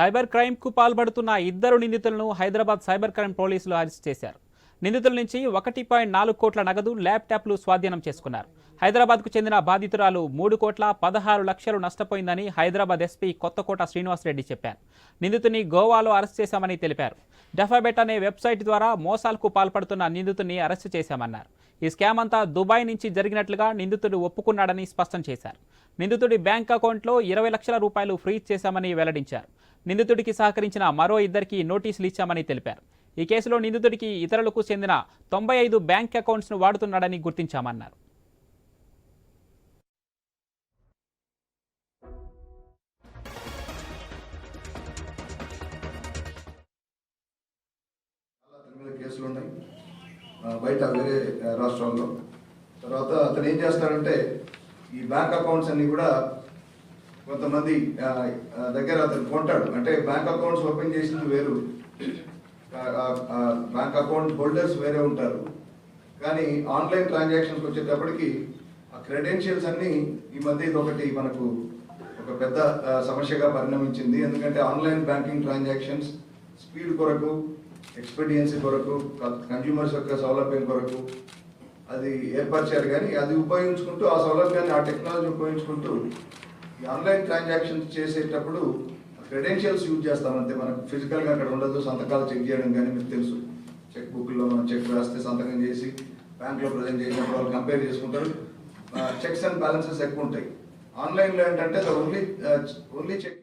Cyber క్రైమ్కు పాల్పడుతున్న ఇద్దరు నిందితులను హైదరాబాద్ సైబర్ క్రైమ్ పోలీసులు అరెస్ట్ చేశారు. నిందితుల నుంచి ఒకటి పాయింట్ నాలుగు కోట్ల నగదు ల్యాప్టాప్లు స్వాధీనం చేసుకున్నారు. హైదరాబాద్కు చెందిన బాధితురాలు మూడు కోట్ల పదహారు లక్షలు నష్టపోయిందని హైదరాబాద్ ఎస్పీ కొత్తకోట శ్రీనివాసరెడ్డి చెప్పారు. నిందితుని గోవాలో అరెస్ట్ చేశామని తెలిపారు. డెఫాబెట్ అనే వెబ్సైట్ ద్వారా మోసాలకు పాల్పడుతున్న నిందితుడిని అరెస్టు చేశామన్నారు. ఈ స్కామ్ అంతా దుబాయ్ నుంచి జరిగినట్లుగా నిందితుడు ఒప్పుకున్నాడని స్పష్టం చేశారు. నిందితుడి బ్యాంక్ అకౌంట్లో ఇరవై లక్షల రూపాయలు ఫ్రీజ్ చేశామని వెల్లడించారు. నిందితుడికి సహకరించిన మరో ఇద్దరికి నోటీసులు ఇచ్చామని తెలిపారు. ఈ కేసులో నిందితుడికి ఇతరులకు చెందిన తొంభై ఐదు బ్యాంక్ అకౌంట్స్ను వాడుతున్నాడని గుర్తించామన్నారు. కేసులు ఉన్నాయి. బయట వేరే రాష్ట్రాల్లో. తర్వాత అతను ఏం చేస్తాడంటే ఈ బ్యాంక్ అకౌంట్స్ అన్ని కూడా కొంతమంది దగ్గర అతను కొంటాడు. అంటే బ్యాంక్ అకౌంట్స్ ఓపెన్ చేసింది వేరు. బ్యాంక్ అకౌంట్ హోల్డర్స్ వేరే ఉంటారు. కానీ ఆన్లైన్ ట్రాన్సాక్షన్స్ వచ్చేటప్పటికి ఆ క్రెడెన్షియల్స్ అన్ని ఈ మధ్య ఇది ఒకటి మనకు ఒక పెద్ద సమస్యగా పరిణమించింది. ఎందుకంటే ఆన్లైన్ బ్యాంకింగ్ ట్రాన్సాక్షన్స్ స్పీడ్ కొరకు ఎక్స్పీరియన్సీ కొరకు కన్జ్యూమర్స్ యొక్క సౌలభ్యం కొరకు అది ఏర్పరిచారు. కానీ అది ఉపయోగించుకుంటూ ఆ సౌలభ్యాన్ని ఆ టెక్నాలజీ ఉపయోగించుకుంటూ ఈ ఆన్లైన్ ట్రాన్సాక్షన్స్ చేసేటప్పుడు క్రెడెన్షియల్స్ యూజ్ చేస్తామంటే మనకు ఫిజికల్గా అక్కడ ఉండదు. సంతకాలు చెక్ చేయడం కానీ మీకు తెలుసు. చెక్ బుక్లో మనం చెక్ రాస్తే సంతకం చేసి బ్యాంక్లో ప్రజెంట్ చేసినప్పుడు వాళ్ళు కంపేర్ చేసుకుంటారు. చెక్స్ అండ్ బ్యాలెన్సెస్ ఎక్కువ ఉంటాయి ఆన్లైన్లో ఏంటంటే ఓన్లీ ఓన్లీ చెక్